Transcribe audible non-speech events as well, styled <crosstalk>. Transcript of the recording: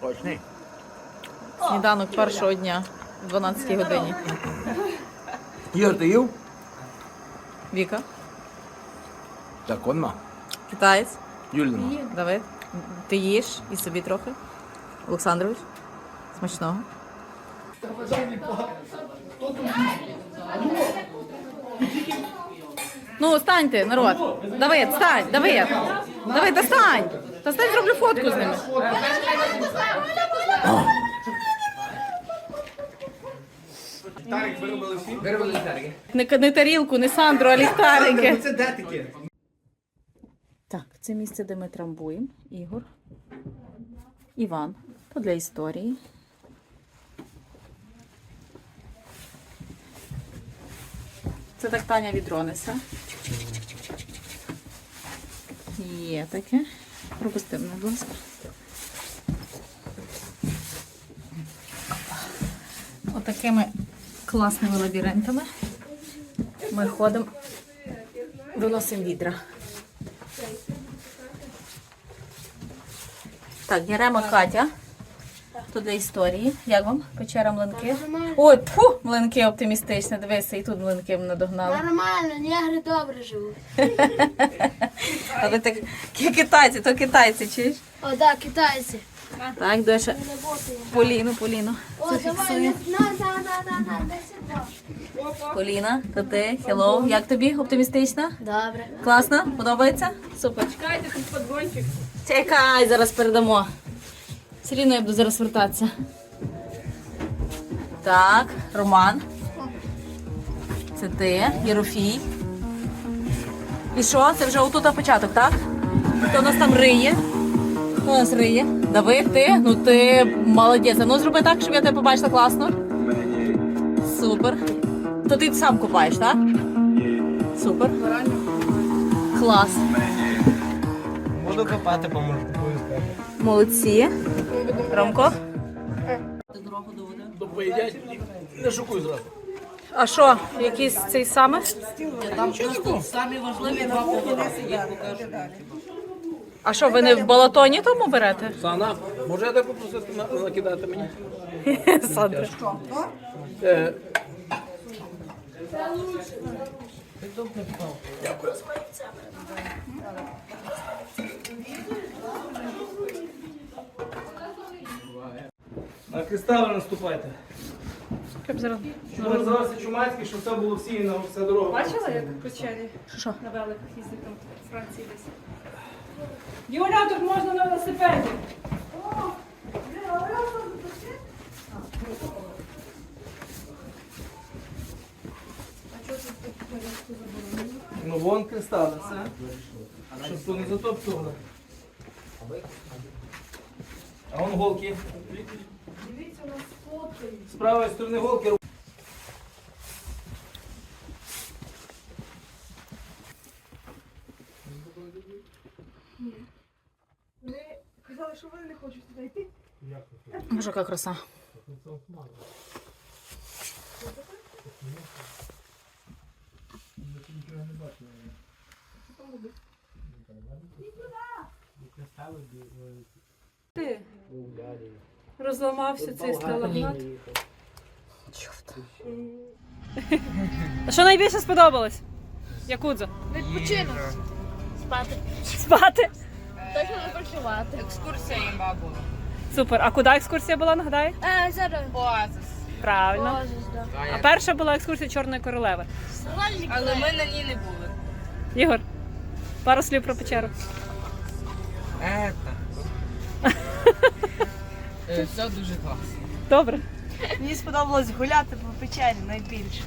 Точний. Сніданок першого дня в 12 годині. Ігор, ти їв? Віка, Так, он ма. китаєць, Юліна. Давид. Ти їш і собі трохи. Олександрович. Смачного. Ну, станьте, народ. Давид, стань, Давид. Давид, та стань. Та стань, зроблю фотку з ними. Не, не тарілку, не Сандру, а ліхтарики. Це де таке? Так, це місце, де ми трамбуємо. Ігор. Іван. То для історії. Це так Таня відронеса. Є таке. Пропусти мене, будь ласка. Отакими класними лабіринтами ми ходимо, виносимо відра. Так, Ярема Катя. Тут для історії. Як вам? Печера млинки. Ой, фу, млинки оптимістичні. Дивися, і тут млинки мене догнали. Нормально, негри добре живуть. Але так китайці, то китайці, чуєш? О, да, китайці. Так, Доша. Поліну, Поліну. О, давай, на, на, на, на, на. Поліна, то ти, хеллоу. Як тобі? Оптимістична? Добре. Класно? Подобається? Супер. Чекайте, тут подгончик. Чекай, зараз передамо. Все рівно я буду зараз вертатися. Так, Роман. Це ти, Єрофій. І що? Це вже отут початок, так? Хто у нас там риє? Хто у нас риє? Давид, ти? Ну ти молодець. А Ну зроби так, щоб я тебе побачила класно. Супер. То ти сам купаєш, так? Супер. Клас. Буду копати, поможу. Молодці. Ромко. І не шокуй зразу. А що, якийсь цей саме? А що, ви не в балатоні тому берете? Сана, може я тебе попросити на- накидати мені? <laughs> Сандра. Е, На кристали наступайте. Щоб зараз. Що називався Чумацький, щоб це було всіяно, вся дорога. Бачила, як в Що? на великах їздить там в Франції десь? Юля, тут можна на велосипеді. Ну вон кристали, все. Щоб то не затоптували. А вон голки. Дивіться, у нас фотки. З правої сторони голки. Вони казали, що вони не хочуть туди йти. Боже, яка краса. Ти розламався цей сталагнат. Чорт. А що найбільше сподобалось? Якудзо? Відпочинок. Спати. Спати. Точно не працювати. Екскурсія їм була. Супер. А куди екскурсія була, нагадай? Е, зараз. Правильно. Боже, да. А перша була екскурсія Чорної королеви. Але ми на ній не були. Ігор, пару слів про печеру. Все дуже класно. Добре. Мені сподобалось гуляти по печері найбільше.